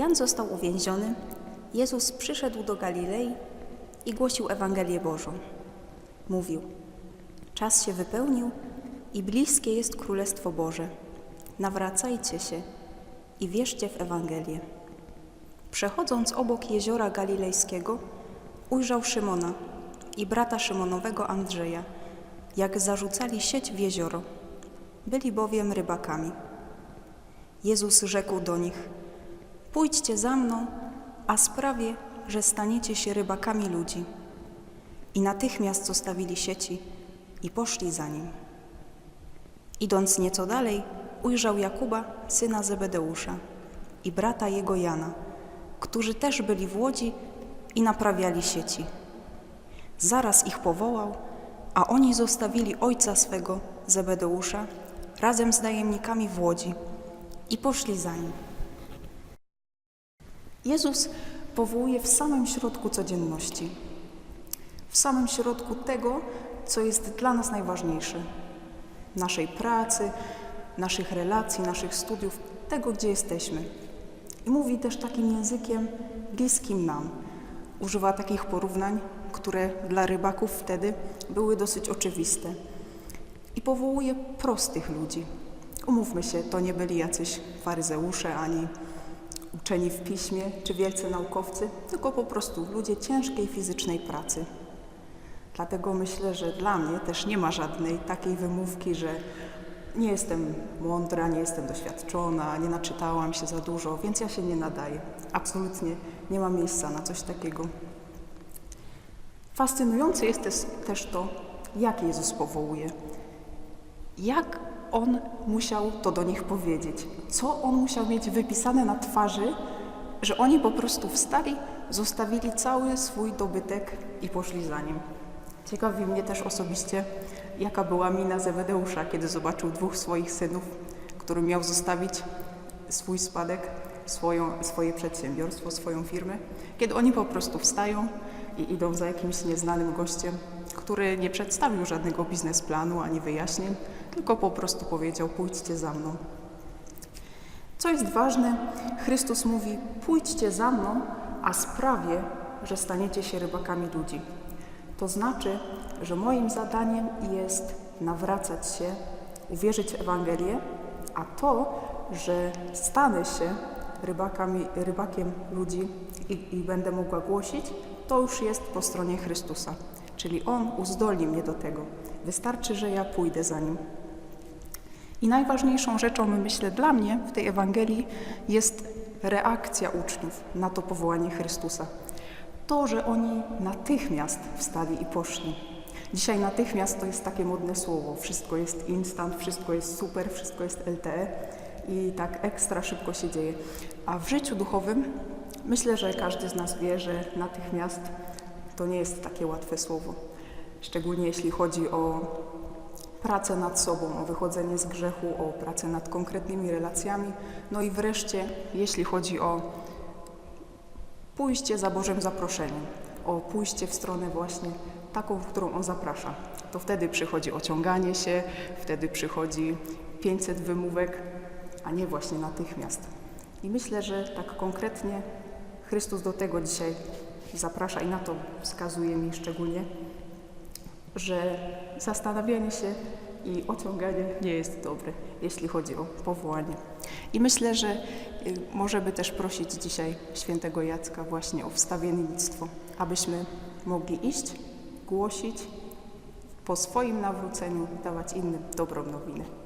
Jan został uwięziony, Jezus przyszedł do Galilei i głosił Ewangelię Bożą. Mówił: Czas się wypełnił i bliskie jest Królestwo Boże. Nawracajcie się i wierzcie w Ewangelię. Przechodząc obok jeziora galilejskiego, ujrzał Szymona i brata Szymonowego Andrzeja, jak zarzucali sieć w jezioro. Byli bowiem rybakami. Jezus rzekł do nich: Pójdźcie za mną, a sprawię, że staniecie się rybakami ludzi. I natychmiast zostawili sieci i poszli za nim. Idąc nieco dalej, ujrzał Jakuba, syna Zebedeusza, i brata jego Jana, którzy też byli w łodzi i naprawiali sieci. Zaraz ich powołał, a oni zostawili ojca swego, Zebedeusza, razem z najemnikami w łodzi i poszli za nim. Jezus powołuje w samym środku codzienności, w samym środku tego, co jest dla nas najważniejsze naszej pracy, naszych relacji, naszych studiów, tego, gdzie jesteśmy. I mówi też takim językiem bliskim nam. Używa takich porównań, które dla rybaków wtedy były dosyć oczywiste. I powołuje prostych ludzi. Umówmy się, to nie byli jacyś faryzeusze ani uczeni w piśmie czy wielcy naukowcy, tylko po prostu ludzie ciężkiej fizycznej pracy. Dlatego myślę, że dla mnie też nie ma żadnej takiej wymówki, że nie jestem mądra, nie jestem doświadczona, nie naczytałam się za dużo, więc ja się nie nadaję. Absolutnie nie ma miejsca na coś takiego. Fascynujące jest też- też to, jak Jezus powołuje. Jak On musiał to do nich powiedzieć? Co On musiał mieć wypisane na twarzy, że oni po prostu wstali, zostawili cały swój dobytek i poszli za Nim. Ciekawi mnie też osobiście, jaka była mina Zebedeusza, kiedy zobaczył dwóch swoich synów, którym miał zostawić swój spadek, swoją, swoje przedsiębiorstwo, swoją firmę, kiedy oni po prostu wstają i idą za jakimś nieznanym gościem, który nie przedstawił żadnego biznesplanu ani wyjaśnień, tylko po prostu powiedział: Pójdźcie za mną. Co jest ważne, Chrystus mówi: Pójdźcie za mną, a sprawię, że staniecie się rybakami ludzi. To znaczy, że moim zadaniem jest nawracać się, uwierzyć w Ewangelię, a to, że stanę się rybakami, rybakiem ludzi i, i będę mogła głosić, to już jest po stronie Chrystusa. Czyli On uzdolni mnie do tego. Wystarczy, że ja pójdę za Nim. I najważniejszą rzeczą, myślę, dla mnie w tej Ewangelii jest reakcja uczniów na to powołanie Chrystusa. To, że oni natychmiast wstali i poszli. Dzisiaj natychmiast to jest takie modne słowo. Wszystko jest instant, wszystko jest super, wszystko jest LTE i tak ekstra szybko się dzieje. A w życiu duchowym myślę, że każdy z nas wie, że natychmiast to nie jest takie łatwe słowo. Szczególnie jeśli chodzi o pracę nad sobą, o wychodzenie z grzechu, o pracę nad konkretnymi relacjami. No i wreszcie, jeśli chodzi o pójście za Bożym zaproszeniem, o pójście w stronę właśnie taką, w którą On zaprasza. To wtedy przychodzi ociąganie się, wtedy przychodzi 500 wymówek, a nie właśnie natychmiast. I myślę, że tak konkretnie Chrystus do tego dzisiaj zaprasza i na to wskazuje mi szczególnie, że zastanawianie się i ociąganie nie jest dobre, jeśli chodzi o powołanie. I myślę, że y, możemy też prosić dzisiaj świętego Jacka właśnie o wstawiennictwo, abyśmy mogli iść, głosić, po swoim nawróceniu dawać innym dobrą nowinę.